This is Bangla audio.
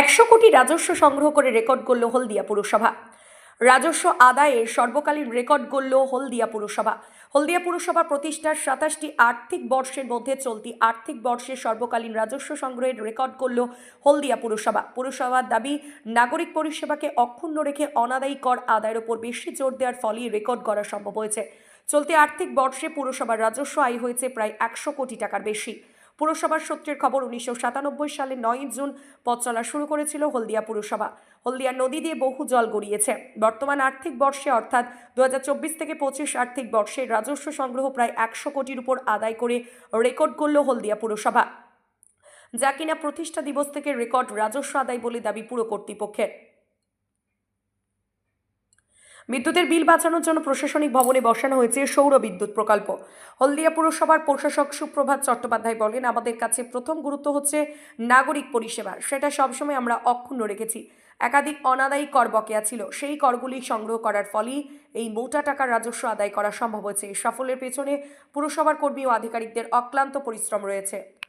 একশো কোটি রাজস্ব সংগ্রহ করে রেকর্ড করল হলদিয়া পুরসভা। রাজস্ব আদায়ে সর্বকালীন রেকর্ড গড়ল হলদিয়া পুরসভা। হলদিয়া পুরসভা প্রতিষ্ঠার সাতাশটি আর্থিক বর্ষের মধ্যে চলতি আর্থিক বর্ষে সর্বকালীন রাজস্ব সংগ্রহের রেকর্ড করল হলদিয়া পুরসভা। পুরসভার দাবি, নাগরিক পরিষেবাকে অক্ষুণ্ণ রেখে অনাদায়ী কর আদায়ের ওপর বেশি জোর দেওয়ার ফলেই রেকর্ড করা সম্ভব হয়েছে। চলতি আর্থিক বর্ষে পুরসভার রাজস্ব আয় হয়েছে প্রায় একশো কোটি টাকার বেশি। পুরসভার সূত্রের খবর উনিশশো সাতানব্বই সালে নয় জুন পথ চলা শুরু করেছিল হলদিয়া পুরসভা। হলদিয়া নদী দিয়ে বহু জল গড়িয়েছে। বর্তমান আর্থিক বর্ষে অর্থাৎ দু হাজার চব্বিশ থেকে পঁচিশ আর্থিক বর্ষে রাজস্ব সংগ্রহ প্রায় একশো কোটির উপর আদায় করে রেকর্ড করল হলদিয়া পুরসভা। যা কিনা প্রতিষ্ঠা দিবস থেকে রেকর্ড রাজস্ব আদায় বলে দাবি পুর কর্তৃপক্ষের। বিদ্যুতের বিল বাঁচানোর জন্য প্রশাসনিক ভবনে বসানো হয়েছে সৌর বিদ্যুৎ প্রকল্প। হলদিয়া পুরসভার প্রশাসক সুপ্রভাত চট্টোপাধ্যায় বলেন, আমাদের কাছে প্রথম গুরুত্ব হচ্ছে নাগরিক পরিষেবা। সেটা সবসময় আমরা অক্ষুণ্ণ রেখেছি। একাধিক অনাদায়ী কর বকেয়া ছিল। সেই করগুলি সংগ্রহ করার ফলেই এই মোটা টাকার রাজস্ব আদায় করা সম্ভব হয়েছে। সাফল্যের পেছনে পুরসভার কর্মী ও আধিকারিকদের অক্লান্ত পরিশ্রম রয়েছে।